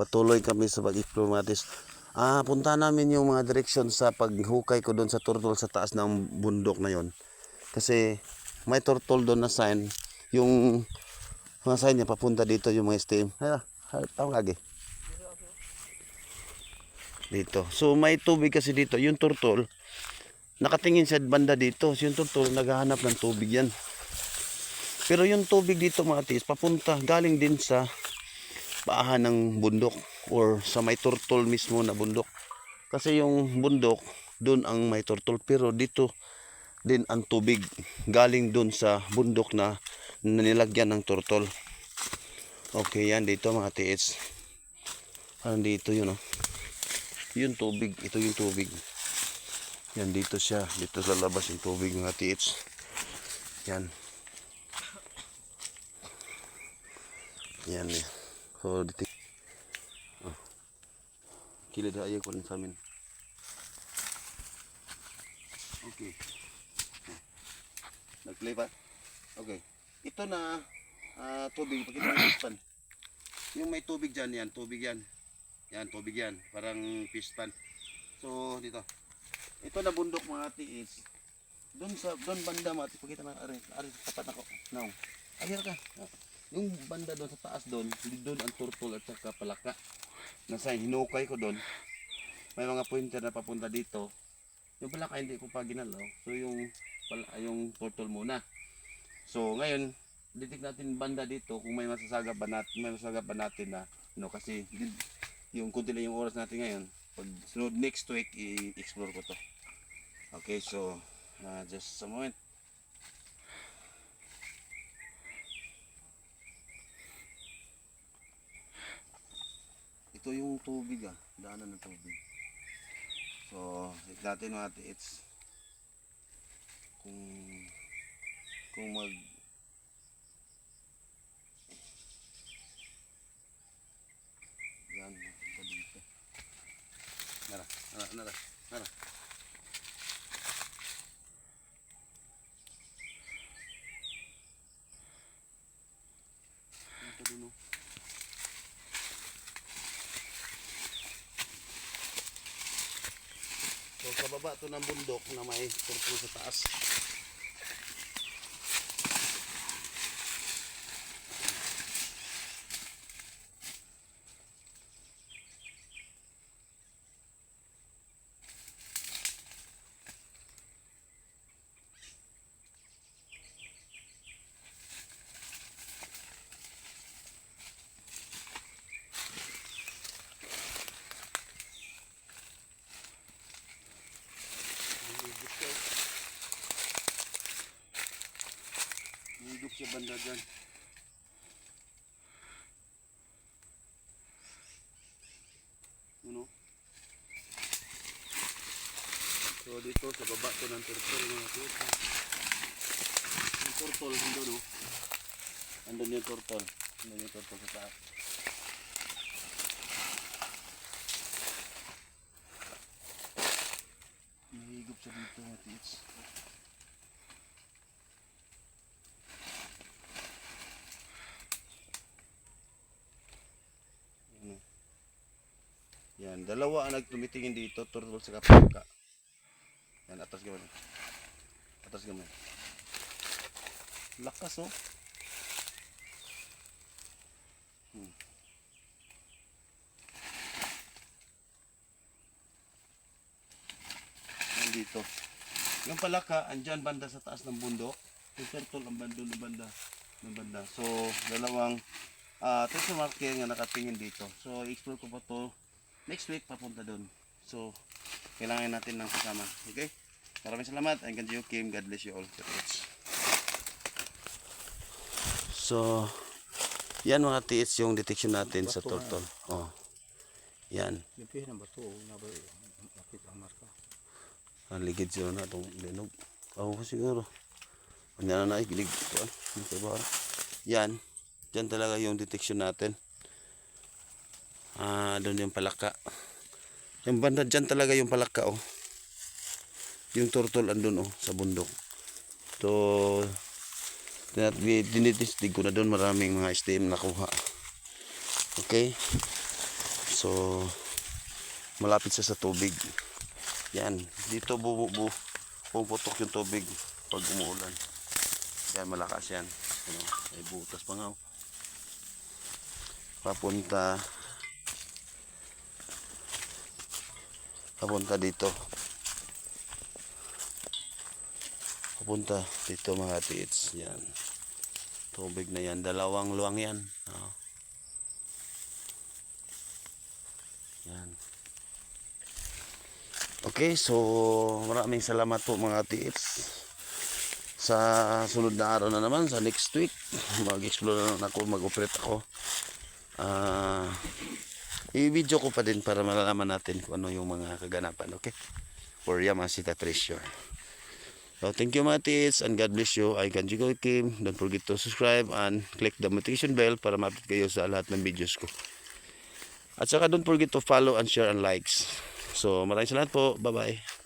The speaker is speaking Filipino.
patuloy kami sa pag-explore matis. Ah, punta namin yung mga direksyon sa paghukay ko doon sa turtle sa taas ng bundok na yon. Kasi may turtle doon na sign. Yung mga sign niya papunta dito yung mga steam. Ha, tawag lagi. Dito. So may tubig kasi dito. Yung turtle, nakatingin sa banda dito. So, yung turtle, naghahanap ng tubig yan. Pero yung tubig dito mga tis, papunta, galing din sa paahan ng bundok or sa may turtle mismo na bundok. Kasi yung bundok, doon ang may turtle. Pero dito din ang tubig galing doon sa bundok na nilagyan ng turtle. Okay, yan dito mga tis. Parang dito yun, oh. Yung tubig, ito yung tubig. Yan dito siya, dito sa labas yung tubig mga tis. Yan. Yan eh. So, dito. Oh. Kilid na ayaw ko sa amin. Okay. Nag-play pa? Okay. Ito na ah, tubig. Pakita yung may tubig dyan, yan. Tubig yan. Yan, tubig yan. Parang pispan. So, dito. Ito na bundok mga ati is doon sa doon banda mo ati pakita na ari ari tapat ako. Now. Ayun ka. Yung banda doon sa taas doon, doon ang turtle at saka palaka. Nasa hinukay ko doon. May mga pointer na papunta dito. Yung palaka hindi ko pa ginalaw. So yung pala, yung turtle muna. So ngayon, ditik natin banda dito kung may masasagap ba natin, may masasagap ba natin na no kasi yung kunti lang yung oras natin ngayon. Pag sunod next week i-explore ko to. Okay, so uh, just a moment. Ito yung tubig ah, daanan ng tubig. So, natin mga ate, it's kung kung mag yan, dito. Nara, nara, nara, nara. Ito dun oh. So sa baba to ng bundok na may turpo sa taas. Higop siya. Higop siya banda dyan. Ano? So dito sa baba to ng turtle mga tuta. Yung turtle nandun no? Andun yung turtle. Andun yung turtle sa taas. Nahigop siya dito mga tits. Ano? Yan, dalawa ang nagtumitingin dito, turtle sa kapaka. Yan, atas gamay. Atas gamay. Lakas oh. Hmm. Nandito. Yung palaka, andyan banda sa taas ng bundok. Yung turtle ang bando ng banda ng banda. So, dalawang ah turtle marker nga nakatingin dito. So, explore ko pa to next week papunta doon. So, kailangan natin ng kasama. Okay? Maraming salamat. I'm Ganjiyo Kim. God bless you all. So, yan mga tiits yung detection natin sa turtle. Oh. Yan. Limpih na bato, na ba lapit ang marka. Ang ligid sila na itong linog. Ako ko siguro. Ano na na iba. Yan. Yan talaga yung detection natin. Ah, doon yung palaka. Yung banda dyan talaga yung palaka oh. Yung turtle andun oh sa bundok. So dinitistig ko na doon maraming mga steam nakuha. Okay? So, malapit siya sa tubig. Yan, dito bu, bu, pumuputok yung tubig pag umuulan. Yan, malakas yan. Ano, may butas pa nga. oh. Papunta papunta dito. Papunta dito mga tits. Yan. Tubig na yan. Dalawang luwang yan. Oh. Yan. Okay, so maraming salamat po mga tits. Sa sunod na araw na naman, sa next week, mag-explore na naman ako, mag-operate ako. Ah, i-video ko pa din para malalaman natin kung ano yung mga kaganapan, okay? For Yamasita Treasure. So, thank you mga and God bless you. I Kanji Kim. Don't forget to subscribe and click the notification bell para ma-update kayo sa lahat ng videos ko. At saka don't forget to follow and share and likes. So maraming salamat po. Bye-bye.